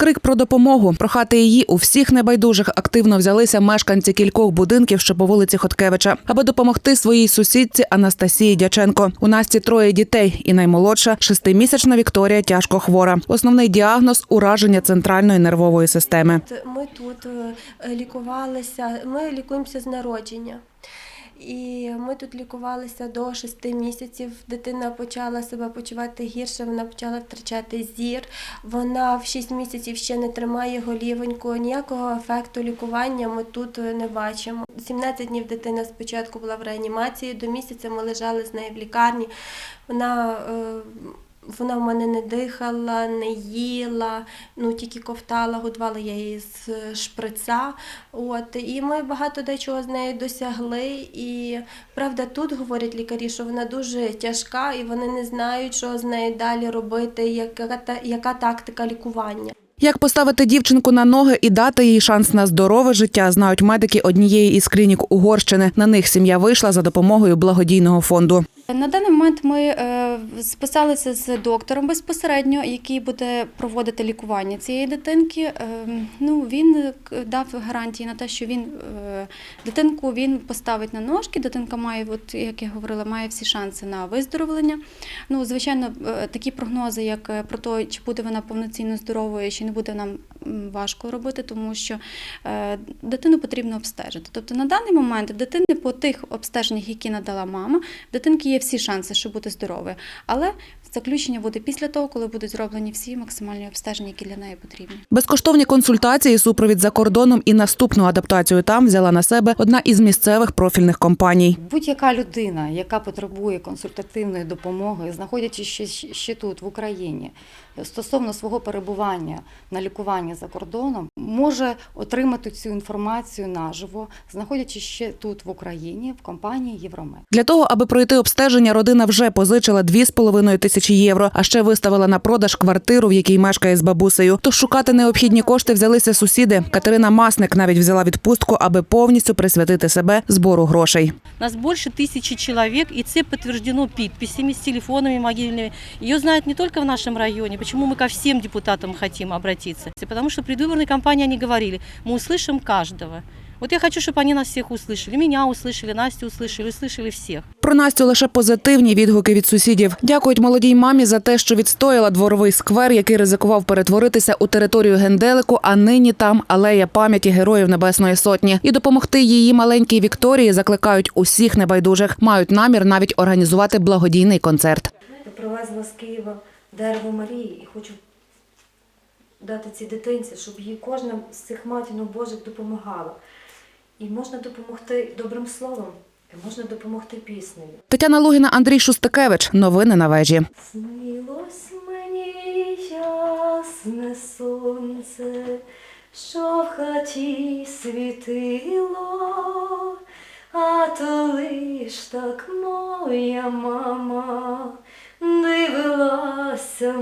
Крик про допомогу. Прохати її у всіх небайдужих активно взялися мешканці кількох будинків, що по вулиці Хоткевича, аби допомогти своїй сусідці Анастасії Дяченко. У Насті троє дітей, і наймолодша шестимісячна Вікторія тяжко хвора. Основний діагноз ураження центральної нервової системи. Ми тут е, лікувалися, ми лікуємося з народження. І ми тут лікувалися до 6 місяців. Дитина почала себе почувати гірше, вона почала втрачати зір. Вона в 6 місяців ще не тримає голівоньку. Ніякого ефекту лікування ми тут не бачимо. 17 днів дитина спочатку була в реанімації, до місяця ми лежали з нею в лікарні. Вона е, вона в мене не дихала, не їла, ну тільки ковтала, годувала я її з шприца. От і ми багато дечого з нею досягли. І правда, тут говорять лікарі, що вона дуже тяжка, і вони не знають, що з нею далі робити, яка та- яка тактика лікування. Як поставити дівчинку на ноги і дати їй шанс на здорове життя, знають медики однієї із клінік Угорщини. На них сім'я вийшла за допомогою благодійного фонду. На даний момент ми е, списалися з доктором безпосередньо, який буде проводити лікування цієї дитинки. Е, Ну, він е, дав гарантії на те, що він дитинку він поставить на ножки. Дитинка має, от як я говорила, має всі шанси на виздоровлення. Ну, звичайно, такі прогнози, як про те, чи буде вона повноцінно здоровою, чи не буде нам важко робити, тому що е, дитину потрібно обстежити. Тобто на даний момент дитини по тих обстеженнях, які надала мама, в дитинки є всі шанси, щоб бути здоровою. Але заключення буде після того, коли будуть зроблені всі максимальні обстеження, які для неї потрібні. Безкоштовні консультації, супровід за кордоном і наступну адаптацію там взяла на себе одна із місцевих профільних компаній. Будь-яка людина, яка потребує консультативної допомоги, знаходячись ще, ще тут, в Україні, стосовно свого перебування на лікуванні за кордоном, може отримати цю інформацію наживо, знаходячись ще тут, в Україні, в компанії Євромед. Для того, аби пройти обстеження, родина вже позичила 2,5 тисячі євро, а ще виставила на продаж квартиру, в якій мешкає з бабусею. Тож шукати необхідні кошти взялися сусіди. Катерина Масник навіть взяла відпустку, аби повністю присвятити себе збору грошей. Нас больше тысячи человек, и це подтверждено подписями, с телефонами мобильными. Ее знают не только в нашем районе. Почему мы ко всем депутатам хотим обратиться? Потому что в предвыборной кампании они говорили, мы услышим каждого. Вот я хочу, чтобы они нас всех услышали. Меня услышали, Настю услышали, услышали всех. Про Настю лише позитивні відгуки від сусідів. Дякують молодій мамі за те, що відстояла дворовий сквер, який ризикував перетворитися у територію генделику. А нині там алея пам'яті героїв Небесної Сотні. І допомогти її маленькій Вікторії закликають усіх небайдужих. Мають намір навіть організувати благодійний концерт. Я привезла з Києва дерево Марії і хочу дати цій дитинці, щоб їй кожна з цих матінок Божих допомагала. І можна допомогти добрим словом, і можна допомогти піснею. Тетяна Лугіна, Андрій Шустикевич. Новини на вежі. Снилось мені ясне сонце, що в хаті світило, а то лиш так моя мама дивилася.